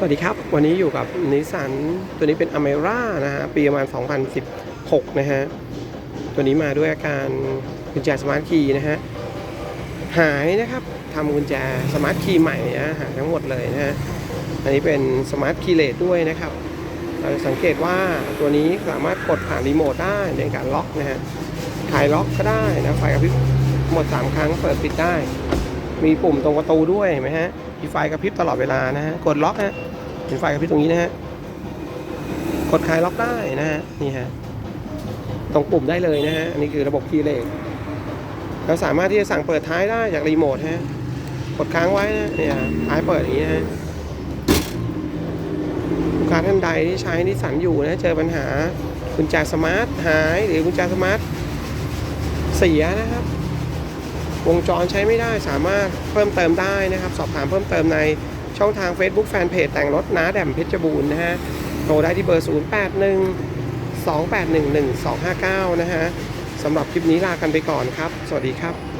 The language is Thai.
สวัสดีครับ วันนี้อยู่กับนิสสันตัวนี้เป็นอเมร่านะฮะปีประมาณ 2016 นะฮะ ตัวนี้มาด้วยอาการกุญแจสมาร์ทคีย์นะฮะ หายนะครับทำกุญแจสมาร์ทคีย์ใหม่นะหายทั้งหมดเลยนะฮะ อันนี้เป็นสมาร์ทคีย์เลสด้วยนะครับ เราจะสังเกตว่าตัวนี้สามารถกดผ่านรีโมทได้ในการล็อกนะฮะขายล็อกก็ได้นะไฟกระพริบหมด 3 ครั้งเปิดปิดได้ มีปุ่มตรงประตูด้วยเห็นไหมฮะ มีไฟกระพริบตลอดเวลานะฮะ กดล็อกฮะเห็นไฟกระพริบตรงนี้นะฮะ กดคลายล็อกได้นะฮะ นี่ฮะ ตรงปุ่มได้เลยนะฮะ อันนี้คือระบบคีย์เลสเราสามารถที่จะสั่งเปิดท้ายได้จากรีโมทฮะ กดค้างไว้นะเนี่ยท้ายเปิดอย่างนี้นะฮะลูกค้าท่านใดที่ใช้นิสันอยู่นะ เจอปัญหากุญแจสมาร์ทหายหรือกุญแจสมาร์ทเสียนะครับ วงจรใช้ไม่ได้สามารถเพิ่มเติมได้นะครับ สอบถามเพิ่มเติมในช่องทาง Facebook Fanpage แต่งรถน้าแดมเพชรบูรณ์นะฮะโทรได้ที่เบอร์ 081 281 1259 นะฮะสำหรับคลิปนี้ลากันไปก่อนครับ สวัสดีครับ